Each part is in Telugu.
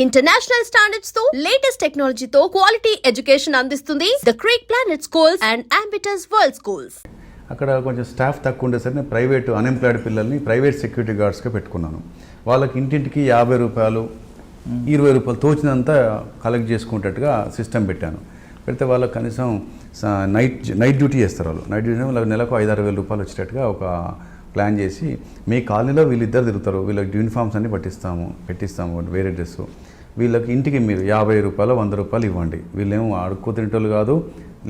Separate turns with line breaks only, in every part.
ఇంటర్నేషనల్ స్టాండర్డ్స్తో లేటెస్ట్ టెక్నాలజీతో క్వాలిటీ ఎడ్యుకేషన్ అందిస్తుంది the Creek Planet schools and Ambitus World schools
అక్కడ కొంచెం స్టాఫ్ తక్కువ ఉండేసరికి నేను ప్రైవేట్ అన్ఎంప్లాయిడ్ పిల్లల్ని ప్రైవేట్ సెక్యూరిటీ గార్డ్స్గా పెట్టుకున్నాను. వాళ్ళకి ఇంటింటికి యాభై రూపాయలు ఇరవై రూపాయలు తోచినంత కలెక్ట్ చేసుకునేటట్టుగా సిస్టమ్ పెట్టాను. పెడితే వాళ్ళకి కనీసం నైట్ నైట్ డ్యూటీ చేస్తారు వాళ్ళు. నైట్ డ్యూటీ వాళ్ళకి నెలకు ఐదు ఆరు వేల రూపాయలు వచ్చేటట్టుగా ఒక ప్లాన్ చేసి మీ కాలనీలో వీళ్ళిద్దరు తిరుగుతారు. వీళ్ళకి యూనిఫామ్స్ అన్ని పట్టిస్తాము పెట్టిస్తాము వేరే డ్రెస్సు వీళ్ళకి ఇంటికి మీరు యాభై రూపాయలు వంద రూపాయలు ఇవ్వండి. వీళ్ళేమో అడుక్కు తింటోళ్ళు కాదు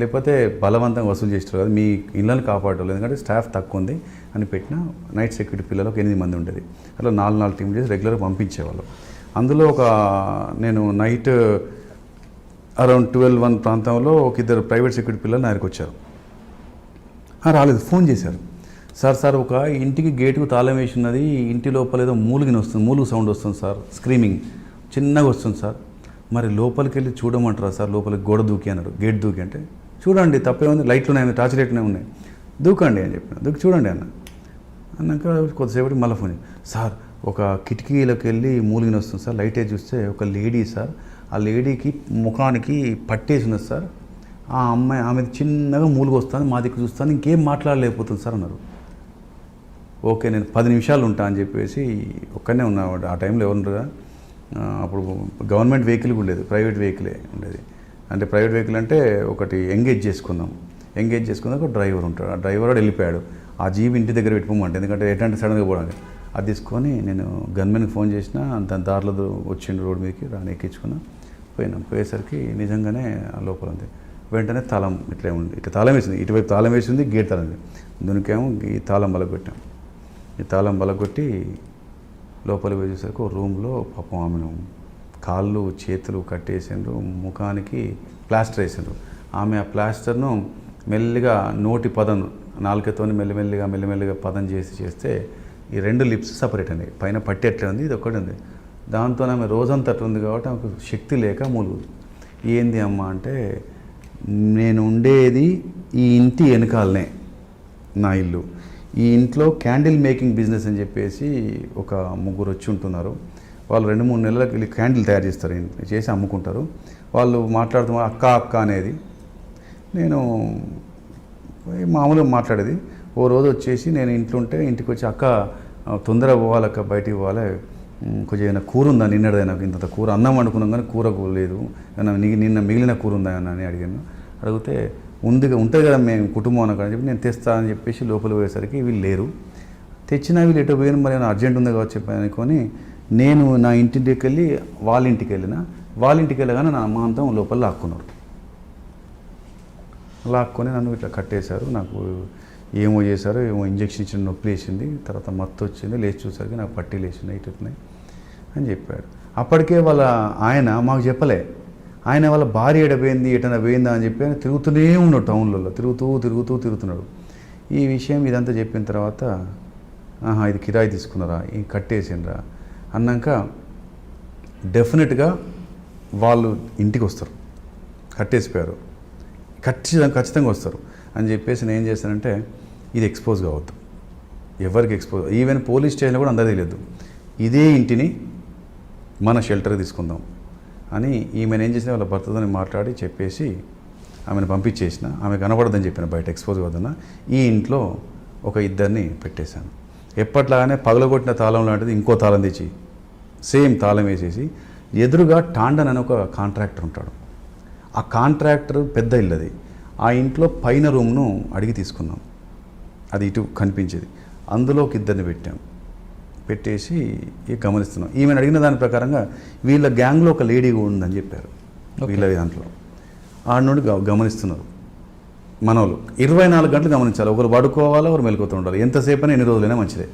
లేకపోతే బలవంతంగా వసూలు చేసేవారు కాదు. మీ ఇళ్ళని కాపాడలేదు ఎందుకంటే స్టాఫ్ తక్కువ ఉంది అని పెట్టిన నైట్ సెక్యూరిటీ పిల్లలు ఒక ఎనిమిది మంది ఉండేది. అట్లా నాలుగు నాలుగు టీం చేసి రెగ్యులర్గా పంపించేవాళ్ళు. అందులో ఒక నేను నైట్ అరౌండ్ ట్వెల్వ్ వన్ ప్రాంతంలో ఒక ఇద్దరు ప్రైవేట్ సెక్యూరిటీ పిల్లలు నా దగ్గరికి వచ్చారు. రాలేదు ఫోన్ చేశారు. సార్ సార్ ఒక ఇంటికి గేటుకు తాళం వేసి ఉన్నది ఇంటి లోపల ఏదో మూలుగిన వస్తుంది మూలుగు సౌండ్ వస్తుంది సార్ స్క్రీమింగ్ చిన్నగా వస్తుంది సార్. మరి లోపలికి వెళ్ళి చూడమంటారా సార్ లోపలికి గోడ దూకి అన్నారు. గేట్ దూకి అంటే చూడండి తప్పే ఉంది లైట్లు ఉన్నాయి టార్చ్ లైట్నే ఉన్నాయి. దూకండి అని చెప్పిన. దూకి చూడండి అన్న. అన్నాక కొద్దిసేపటి మళ్ళీ ఫోన్ సార్ ఒక కిటికీలోకి వెళ్ళి మూలిగిన వస్తుంది సార్ లైట్ చూస్తే ఒక లేడీ సార్ ఆ లేడీకి ముఖానికి పట్టేసి ఉన్నది సార్. ఆ అమ్మాయి ఆమె చిన్నగా మూలుగు వస్తుంది మా దగ్గర చూస్తాను ఇంకేం మాట్లాడలేకపోతుంది సార్ అన్నారు. ఓకే నేను పది నిమిషాలు ఉంటా అని చెప్పేసి ఒక్కనే ఉన్నాడు ఆ టైంలో ఎవరుండగా అప్పుడు గవర్నమెంట్ వెహికల్ ఉండేది ప్రైవేట్ వెహికలే ఉండేది. అంటే ప్రైవేట్ వెహికల్ అంటే ఒకటి ఎంగేజ్ చేసుకున్నాం ఎంగేజ్ చేసుకున్నాక ఒక డ్రైవర్ ఉంటాడు. ఆ డ్రైవర్ వాడు వెళ్ళిపోయాడు. ఆ జీబ్ ఇంటి దగ్గర పెట్టుకోమంటే ఎందుకంటే ఎట్లాంటి సడన్గా పోవడానికి. అది తీసుకొని నేను గన్మెన్కి ఫోన్ చేసిన దాని దారిలో వచ్చిండు రోడ్ మీదకి రాని ఎక్కించుకున్నా పోయినాం. పోయేసరికి నిజంగానే ఆ లోపల ఉంది. వెంటనే తాళం ఇట్లే ఉంది. ఇట్లా తాళం వేసింది. ఇటువైపు తాళం వేసింది గేట్ తాళం వేసింది. దానికేమో ఈ తాళం బలగొట్టాం ఈ తాళం బలగొట్టి లోపలికి పోయి ఒక రూమ్లో పాపం ఆమెను కాళ్ళు చేతులు కట్టేసిండ్రు ముఖానికి ప్లాస్టర్ వేసిండ్రు. ఆమె ఆ ప్లాస్టర్ను మెల్లిగా నోటి పదం నాలుకతోని మెల్లిమెల్లిగా మెల్లిమెల్లిగా పదం చేసి చేస్తే ఈ రెండు లిప్స్ సపరేట్ అండి. పైన పట్టి ఉంది? ఇది ఒక్కటి ఉంది. దాంతో ఆమె రోజంతా ఉంది కాబట్టి ఆమెకు శక్తి లేక మూలుగు ఏంది అమ్మ అంటే నేను ఉండేది ఈ ఇంటి వెనకాలనే నా ఇల్లు. ఈ ఇంట్లో క్యాండిల్ మేకింగ్ బిజినెస్ అని చెప్పేసి ఒక ముగ్గురు వచ్చి ఉంటున్నారు. వాళ్ళు రెండు మూడు నెలలకు వెళ్ళి క్యాండిల్ తయారు చేస్తారు. చేసి అమ్ముకుంటారు. వాళ్ళు మాట్లాడుతూ అక్క అక్క అనేది నేను మామూలుగా మాట్లాడేది. ఓ రోజు వచ్చేసి నేను ఇంట్లో ఉంటే ఇంటికి వచ్చి అక్క తొందర తొందరగా పోవాలి అక్క బయటికి పోవాలి. కొంచెం ఏమైనా కూర ఉందా? నిన్నదే ఇంత కూర. అన్నం వండుకున్నాం కానీ కూర లేదు. నిన్న మిగిలిన కూర ఉందా? అని అడిగాను. అడిగితే ఉంది ఉంటుంది కదా మేము కుటుంబం అని చెప్పి నేను తెస్తా అని చెప్పేసి లోపల పోయేసరికి వీళ్ళు లేరు. తెచ్చినా వీళ్ళు ఎటు పోయిన మరి ఏమైనా అర్జెంట్ ఉంది కావచ్చు చెప్పాను అనుకొని నేను నా ఇంటికి వెళ్ళి వాళ్ళ ఇంటికి వెళ్ళిన వాళ్ళ ఇంటికి వెళ్ళగానే నా అమ్మాంతం లోపల లాక్కున్నారు. లాక్కొని నన్ను ఇట్లా కట్టేశారు. నాకు ఏమో చేశారు ఏమో ఇంజక్షన్ ఇచ్చిన నొప్పి లేచింది. తర్వాత మత్తు వచ్చింది. లేచి చూసరికి నాకు పట్టి లేచింది. ఇటున్నాయి అని చెప్పాడు అప్పటికే వాళ్ళ ఆయన మాకు చెప్పలే ఆయన వాళ్ళ భార్య ఎడపోయింది ఎటన పోయిందా అని చెప్పి ఆయన తిరుగుతూనే ఉన్నాడు టౌన్లలో. తిరుగుతూ తిరుగుతూ తిరుగుతున్నాడు. ఈ విషయం ఇదంతా చెప్పిన తర్వాత ఆహా ఇది కిరాయి తీసుకున్నారా? ఈ కట్టేసిండ్రా? అన్నాక డెఫినెట్గా వాళ్ళు ఇంటికి వస్తారు. కట్టేసిపోయారు. ఖచ్చితంగా ఖచ్చితంగా వస్తారు. అని చెప్పేసి నేను ఏం చేశానంటే ఇది ఎక్స్పోజ్ కావద్దు. ఎవరికి ఎక్స్పోజ్ ఈవెన్ పోలీస్ స్టేషన్లో కూడా అందరూ తెలియదు. ఇదే ఇంటిని మన షెల్టర్ తీసుకుందాం. అని ఈమెను ఏం చేసిన వాళ్ళ భర్తతో మాట్లాడి చెప్పేసి ఆమెను పంపించేసిన. ఆమె కనబడదని చెప్పిన బయట ఎక్స్పోజ్ వద్దన ఈ ఇంట్లో ఒక ఇద్దరిని పెట్టేశాను. ఎప్పట్లాగానే పగలగొట్టిన తాళం లాంటిది ఇంకో తాళం తెచ్చి సేమ్ తాళం వేసేసి ఎదురుగా టాండన్ అని ఒక కాంట్రాక్టర్ ఉంటాడు. ఆ కాంట్రాక్టర్ పెద్ద ఇల్లు అది. ఆ ఇంట్లో పైన రూమ్ను అడిగి తీసుకున్నాం. అది ఇటు కనిపించేది. అందులో ఒక ఇద్దరిని పెట్టాం. పెట్టేసి గమనిస్తున్నాం. ఈమెను అడిగిన దాని ప్రకారంగా వీళ్ళ గ్యాంగ్లో ఒక లేడీ ఉందని చెప్పారు. వీళ్ళ దాంట్లో. ఆడ నుండి గమనిస్తున్నారు. మనోళ్ళు. ఇరవై నాలుగు గంటలు గమనించాలి. ఒకరు పడుకోవాలా ఒకరు మెలుకుతూ ఉండాలి. ఎంతసేపు ఎన్ని రోజులైనా మంచిదే.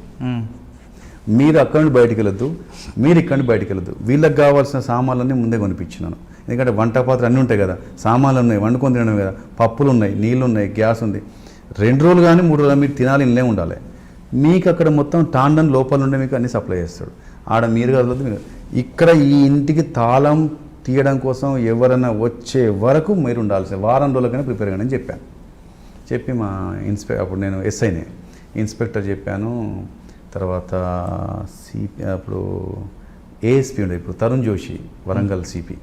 మీరు అక్కడి నుండి బయటికి వెళ్ళొద్దు మీరు ఇక్కడి నుండి బయటికి వెళ్ళొద్దు వీళ్ళకి కావాల్సిన సామాన్లన్నీ ముందే కొనిపించినాను. ఎందుకంటే వంట పాత్ర అన్నీ ఉంటాయి కదా. సామాన్లు ఉన్నాయి వండుకొని తినడం కదా. పప్పులు ఉన్నాయి నీళ్ళు ఉన్నాయి గ్యాస్ ఉంది. రెండు రోజులు కానీ మూడు రోజులు మీరు తినాలి ఇల్లే ఉండాలి. మీకు అక్కడ మొత్తం టాండన్ లోపల నుండి మీకు అన్ని సప్లై చేస్తాడు. ఆడ మీరు కదలదు మీరు. ఇక్కడ ఈ ఇంటికి తాళం తీయడం కోసం ఎవరైనా వచ్చే వరకు మీరు ఉండాల్సిన వారం రోజులకైనా ప్రిపేర్ కానీ చెప్పాను. చెప్పి మా ఇన్స్పె అప్పుడు నేను ఎస్ఐనే ఇన్స్పెక్టర్ చెప్పాను. తర్వాత సిపి అప్పుడు ఏఎస్పీ ఉండే ఇప్పుడు తరుణ్ జోషి వరంగల్ సిపి.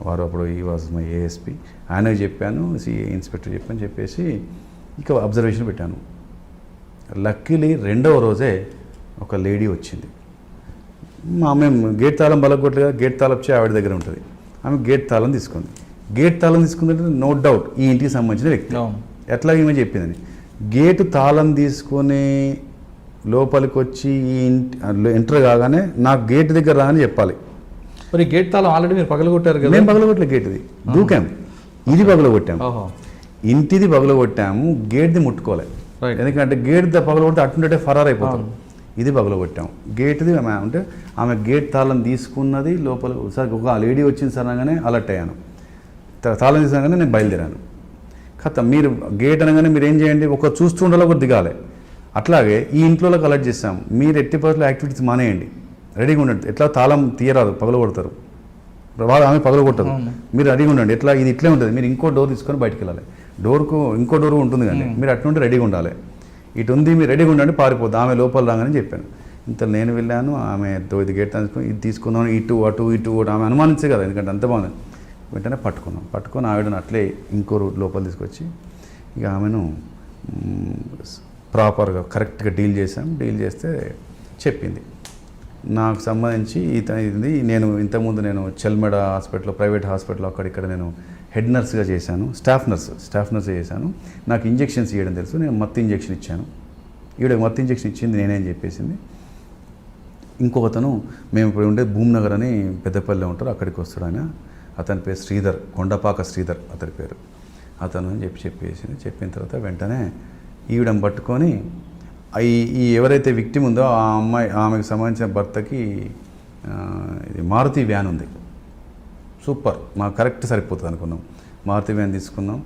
వారు అప్పుడు ఈ వాజ్ మై ఏఎస్పీ ఆయనకు చెప్పాను సిఏ ఇన్స్పెక్టర్ చెప్పాను చెప్పేసి ఇక అబ్జర్వేషన్ పెట్టాను. లక్కీలీ రెండవ రోజే ఒక లేడీ వచ్చింది. మా మేము గేట్ తాళం బలగొట్టలేదు గేట్ తాళం వచ్చి ఆవిడ దగ్గర ఉంటుంది. ఆమె గేట్ తాళం తీసుకుంది. గేట్ తాళం తీసుకుందంటే నో డౌట్ ఈ ఇంటికి సంబంధించిన వ్యక్తి. ఎట్లా ఈమె చెప్పిందని? గేటు తాళం తీసుకొని లోపలికి వచ్చి ఈ ఇంటి ఎంటర్ కాగానే నాకు గేట్ దగ్గర రాని చెప్పాలి.
మరి గేట్ తాళం ఆల్రెడీ మీరు పగలగొట్టారు కదా?
మేము పగలగొట్టలే గేట్ది. దూకాం ఇది పగలగొట్టాం
ఓహో.
ఇంటిది పగలగొట్టాము. గేట్ది ముట్టుకోలే.
Right.
ఎందుకంటే గేట్ పగలగొడితే అటుంటే ఫరార్ అయిపోతాం ఇది పగలగొట్టాం గేట్ది ఆమె అంటే ఆమె గేట్ తాళం తీసుకున్నది లోపల సార్ ఒక లేడీ వచ్చింది సార్ అనగానే అలర్ట్ అయ్యాను. తాళం తీసుకునగానే నేను బయలుదేరాను. కథ మీరు గేట్ అనగానే మీరు ఏం చేయండి? ఒక చూస్తుండలో కూడా దిగాలి. అట్లాగే ఈ ఇంట్లోకి అలర్ట్ చేస్తాం. మీరు ఎట్టి పరిస్థితుల్లో యాక్టివిటీస్ మానేయండి. రెడీగా ఉండండి. ఎట్లా తాళం తీయరాదు పగలగొడతారు వాళ్ళు ఆమె పగలగొట్టదు. మీరు రెడీగా ఉండండి. ఎట్లా? ఇది ఇట్లే ఉంటుంది. మీరు ఇంకో డోర్ తీసుకొని బయటికి వెళ్ళాలి. డోర్కు ఇంకో డోర్ ఉంటుంది కానీ మీరు అటు రెడీగా ఉండాలి. ఇటు ఉంది మీరు రెడీగా ఉండండి పారిపోద్దు. ఆమె లోపల రాగానే చెప్పాను. ఇంత నేను వెళ్ళాను ఆమె ఇది గేట్ తీసుకొని ఇది తీసుకుందాం ఇటు అటు ఇటు అటు ఆమె అనుమానించే కదా ఎందుకంటే అంత బాగుంది. వెంటనే పట్టుకున్నాం. పట్టుకొని ఆవిడని అట్లే ఇంకో రూ- లోపల తీసుకొచ్చి ఇక ఆమెను ప్రాపర్గా కరెక్ట్గా డీల్ చేసాం డీల్ చేస్తే చెప్పింది. నాకు సంబంధించి ఈత ఇది. నేను ఇంతకుముందు నేను చెల్మెడ హాస్పిటల్ ప్రైవేట్ హాస్పిటల్ అక్కడ ఇక్కడ నేను హెడ్ నర్స్గా చేశాను. స్టాఫ్ నర్స్ స్టాఫ్ నర్స్ చేశాను. నాకు ఇంజెక్షన్స్ ఇవ్వడం తెలుసు. నేను మత్తు ఇంజెక్షన్ ఇచ్చాను. ఈవిడ మత్తు ఇంజెక్షన్ ఇచ్చింది నేనేం చెప్పేసింది. ఇంకొకతను మేము ఇప్పుడు ఉండే భూమ్నగర్ అని పెద్దపల్లి ఉంటారు. అక్కడికి వస్తాడు ఆయన. అతని పేరు శ్రీధర్ కొండపాక శ్రీధర్ అతని పేరు. అతను అని చెప్పి చెప్పేసింది. చెప్పిన తర్వాత వెంటనే ఈవిడని పట్టుకొని ఈ ఈ ఎవరైతే విక్టిమ్ ఉందో ఆ అమ్మాయి ఆమెకు సంబంధించిన భర్తకి ఇది మారుతి వ్యాన్ ఉంది. సూపర్. మాకు కరెక్ట్ సరిపోతుంది అనుకున్నాం. మారుతి వ్యాన్ తీసుకున్నాం.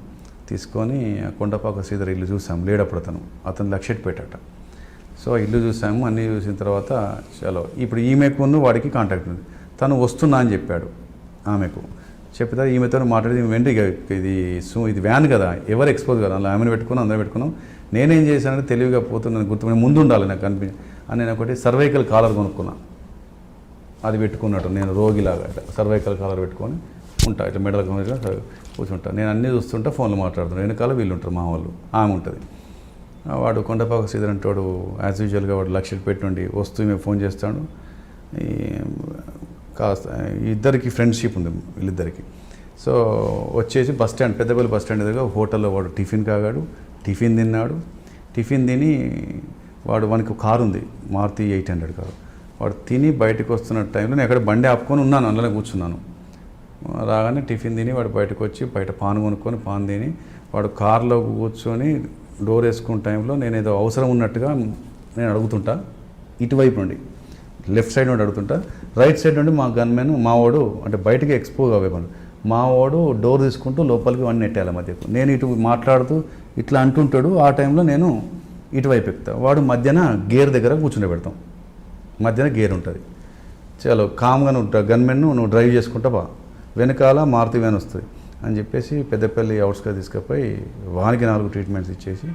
తీసుకొని కొండపాక శ్రీధర్ ఇల్లు చూసాం. లేడప్పుడు అతను. అతను లక్ష్యట్ పెట్టాట. సో ఇల్లు చూసాము. అన్నీ చూసిన తర్వాత చలో. ఇప్పుడు ఈమెకు ఉన్న వాడికి కాంటాక్ట్ ఉంది. తను వస్తున్నా అని చెప్పాడు ఆమెకు. చెప్తే ఈమెతో మాట్లాడి వెంట ఇది సు ఇది వ్యాన్ కదా ఎవరు ఎక్స్పోజ్ కదా. అలా ఆమెను పెట్టుకున్నాం అందరూ పెట్టుకున్నాం. నేనేం చేశానంటే తెలివిగా పోతున్నాను గుర్తు ముందు ఉండాలి నాకు కనిపి అని నేను ఒకటి సర్వైకల్ కాలర్ కొనుక్కున్నా. అది పెట్టుకున్నట్టు నేను రోగిలాగా ఇట్లా సర్వైకల్ కాలర్ పెట్టుకొని ఉంటా. ఇట్లా మెడల్ కూర్చుంటా నేను అన్నీ చూస్తుంటా ఫోన్లో మాట్లాడుతున్నాను వెనకాల వీళ్ళు ఉంటారు మా వాళ్ళు ఆమె ఉంటుంది. వాడు కొండపాక శ్రీధర్ అంటాడు యాజ్ యూజువల్గా వాడు లక్ష్యం పెట్టుండి వస్తూ మేము ఫోన్ చేస్తాడు. కాస్త ఇద్దరికి ఫ్రెండ్షిప్ ఉంది వీళ్ళిద్దరికి. సో వచ్చేసి bus stand Peddapalli bus stand దగ్గర హోటల్లో వాడు టిఫిన్ కాగాడు టిఫిన్ తిన్నాడు. టిఫిన్ తిని వాడు వానికి కారు ఉంది మారుతి ఎయిట్ హండ్రెడ్ కారు. వాడు తిని బయటకు వస్తున్న టైంలో నేను ఎక్కడ బండి ఆపుకొని ఉన్నాను అందులో కూర్చున్నాను. రాగానే టిఫిన్ తిని వాడు బయటకు వచ్చి బయట పాన్ కొనుక్కొని పాన్ తిని వాడు కార్లో కూర్చొని డోర్ వేసుకున్న టైంలో నేను ఏదో అవసరం ఉన్నట్టుగా నేను అడుగుతుంటా. ఇటువైపు నుండి లెఫ్ట్ సైడ్ నుండి అడుగుతుంటా. రైట్ సైడ్ నుండి మా గన్మెన్ మావాడు అంటే బయటకి ఎక్స్పోజ్ అవ్వకుండా మావాడు డోర్ తీసుకుంటూ లోపలికి వన్ నెట్టాలి మధ్యకు నేను ఇటు మాట్లాడుతూ ఇట్లా అంటుంటాడు ఆ టైంలో నేను ఇటువైపు ఎక్కుతా. వాడు మధ్యన గేర్ దగ్గర కూర్చుండే పెడతాం. మధ్యన గేర్ ఉంటుంది. చలో కామ్గా నువ్వు గన్మెన్ నువ్వు డ్రైవ్ చేసుకుంటా బా. వెనకాల మారుతి వ్యాన్ వస్తుంది అని చెప్పేసి పెద్దపల్లి అవుట్స్గా తీసుకుపోయి వానికి నాలుగు ట్రీట్మెంట్స్ ఇచ్చేసి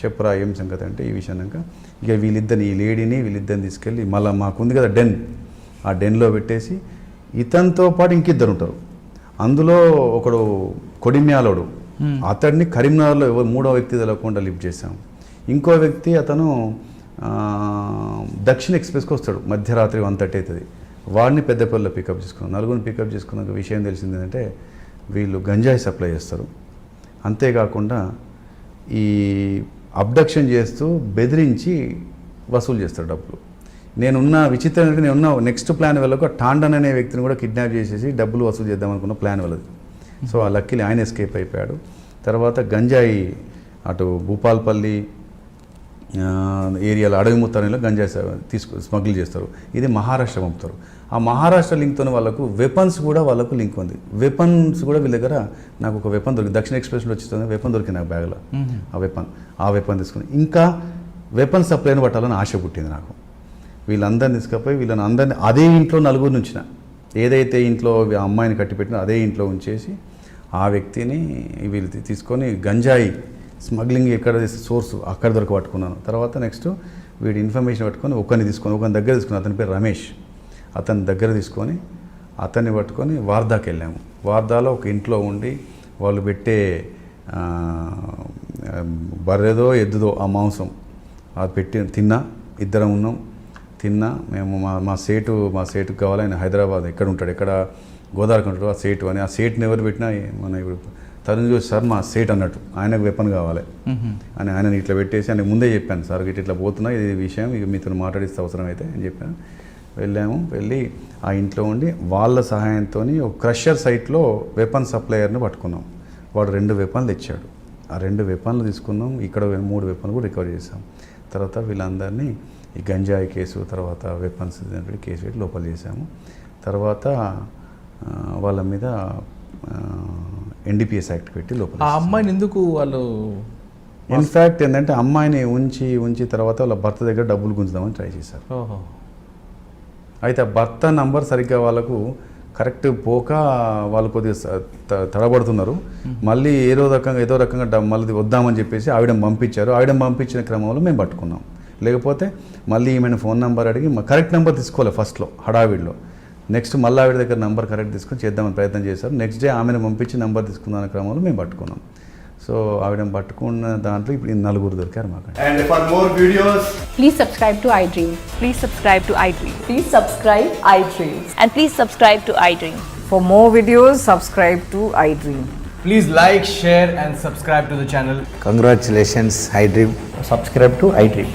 చెప్పరా ఏం సంగతి అంటే ఈ విషయం ఇక వీళ్ళిద్దరిని ఈ లేడీని వీళ్ళిద్దరిని తీసుకెళ్ళి మళ్ళీ మాకుంది కదా డెన్. ఆ డెన్లో పెట్టేసి ఇతనితో పాటు ఇంకిద్దరు ఉంటారు. అందులో ఒకడు కొడిమ్యాలోడు. అతడిని కరీంనగర్లో మూడో వ్యక్తి తెలవకుండా లిఫ్ట్ చేశాం. ఇంకో వ్యక్తి అతను దక్షిణ ఎక్స్ప్రెస్కి వస్తాడు. మధ్యరాత్రి వన్ థర్టీ అవుతుంది. వాడిని పెద్దపల్లిలో పికప్ చేసుకున్నాం. నలుగురిని పికప్ చేసుకున్నాక విషయం తెలిసింది ఏంటంటే వీళ్ళు గంజాయి సప్లై చేస్తారు. అంతేకాకుండా ఈ అబ్డక్షన్ చేస్తూ బెదిరించి వసూలు చేస్తారు డబ్బులు. నేనున్న విచిత్రం ఏంటంటే నేనున్న నెక్స్ట్ ప్లాన్ వెళ్ళకు టాండన్ అనే వ్యక్తిని కూడా కిడ్నాప్ చేసేసి డబ్బులు వసూలు చేద్దాం అనుకున్న ప్లాన్ వెళ్ళదు. సో ఆ లక్కీలి ఆయన ఎస్కేప్ అయిపోయాడు. తర్వాత గంజాయి అటు భూపాల్పల్లి ఏరియాలో అడవి ముత్తానిలో గంజాయి తీసుకు స్మగ్ల్ చేస్తారు. ఇది మహారాష్ట్ర పంపుతారు. ఆ మహారాష్ట్ర లింక్తో వాళ్ళకు వెపన్స్ కూడా వాళ్ళకు లింక్ ఉంది. వెపన్స్ కూడా వీళ్ళ దగ్గర నాకు ఒక వెపన్ దొరికింది. దక్షిణ ఎక్స్ప్రెస్లో వచ్చింది వెపన్ దొరికింది నాకు బ్యాగ్లో ఆ వెపన్ ఆ వెపన్ తీసుకుని. ఇంకా వెపన్ సప్లైని పట్టాలని ఆశ పుట్టింది నాకు. వీళ్ళందరిని తీసుకుపోయి వీళ్ళని అందరిని అదే ఇంట్లో నలుగురు ఉంచిన ఏదైతే ఇంట్లో ఆ అమ్మాయిని కట్టిపెట్టినా అదే ఇంట్లో ఉంచేసి ఆ వ్యక్తిని వీళ్ళు తీసుకొని గంజాయి స్మగ్లింగ్ ఎక్కడ సోర్స్ అక్కడ దొరక పట్టుకున్నాను. తర్వాత నెక్స్ట్ వీడి ఇన్ఫర్మేషన్ పట్టుకొని ఒకరిని తీసుకొని ఒకరిని దగ్గర తీసుకుని అతని పేరు రమేష్. అతని దగ్గర తీసుకొని అతన్ని పట్టుకొని వార్దాకి వెళ్ళాము వార్దాలో ఒక ఇంట్లో ఉండి వాళ్ళు పెట్టే బర్రెదో ఎద్దుదో ఆ మాంసం అది పెట్టి తిన్నా. ఇద్దరం ఉన్నాం. తిన్నా మేము మా మా సేటు మా సేటుకు కావాలి ఆయన హైదరాబాద్ ఎక్కడ ఉంటాడు ఎక్కడ గోదావరికి ఉంటాడు ఆ సేటు అని ఆ సేటుని ఎవరు పెట్టినా మన ఇప్పుడు తరుణ్ జోషి సార్ మా సేట్ అన్నట్టు ఆయనకు వెపన్ కావాలి. అని ఆయన ఇట్లా పెట్టేసి ఆయన ముందే చెప్పాను సార్ ఇట్లా ఇట్లా పోతున్నా ఇది విషయం ఇక మీతో మాట్లాడిస్తే అవసరం అయితే అని చెప్పాను. వెళ్ళాము వెళ్ళి ఆ ఇంట్లో ఉండి వాళ్ళ సహాయంతో ఒక క్రషర్ సైట్లో వెపన్ సప్లయర్ని పట్టుకున్నాం. వాడు రెండు వెపన్లు తెచ్చాడు. ఆ రెండు వెపన్లు తీసుకున్నాం ఇక్కడ మూడు వెపన్లు కూడా రికవర్ చేసాం తర్వాత వీళ్ళందరినీ ఈ గంజాయి కేసు తర్వాత వెపన్స్ కేసు పెట్టి లోపల చేశాము. తర్వాత వాళ్ళ మీద ఎన్డీపీఎస్ యాక్ట్ పెట్టి లోపల
ఆ అమ్మాయిని ఎందుకు వాళ్ళు
ఇన్ఫ్యాక్ట్ ఏంటంటే అమ్మాయిని ఉంచి ఉంచి తర్వాత వాళ్ళ భర్త దగ్గర డబ్బులు గుంజుదామని ట్రై చేశారు.
ఓహో.
అయితే ఆ భర్త నంబర్ సరిగ్గా వాళ్ళకు కరెక్ట్ పోక వాళ్ళు కొద్దిగా తడబడుతున్నారు. మళ్ళీ ఏదో రకంగా ఏదో రకంగా మళ్ళీ వద్దామని చెప్పేసి ఆవిడని పంపించారు. ఆవిడని పంపించిన క్రమంలో మేము పట్టుకున్నాం. లేకపోతే మళ్ళీ ఈమెను ఫోన్ నెంబర్ అడిగి కరెక్ట్ నెంబర్ తీసుకోవాలి ఫస్ట్లో హడావిడిలో. నెక్స్ట్ మళ్ళీ ఆవిడ దగ్గర నెంబర్ కరెక్ట్ తీసుకొని చేద్దామని ప్రయత్నం చేశారు. నెక్స్ట్ డే ఆమెను పంపించి నెంబర్ తీసుకుందాం అనే క్రమంలో మేము పట్టుకున్నాం. సో ఆవిడ పట్టుకున్న దాంట్లో ఇప్పుడు నలుగురు దొరికారు మాకు.
And for more videos
please subscribe to I
dream please subscribe to
I dream please
subscribe I dream and please
subscribe to I for more videos
subscribe to I dream please like share and
subscribe to
channel congratulations I
dream subscribe to
I dream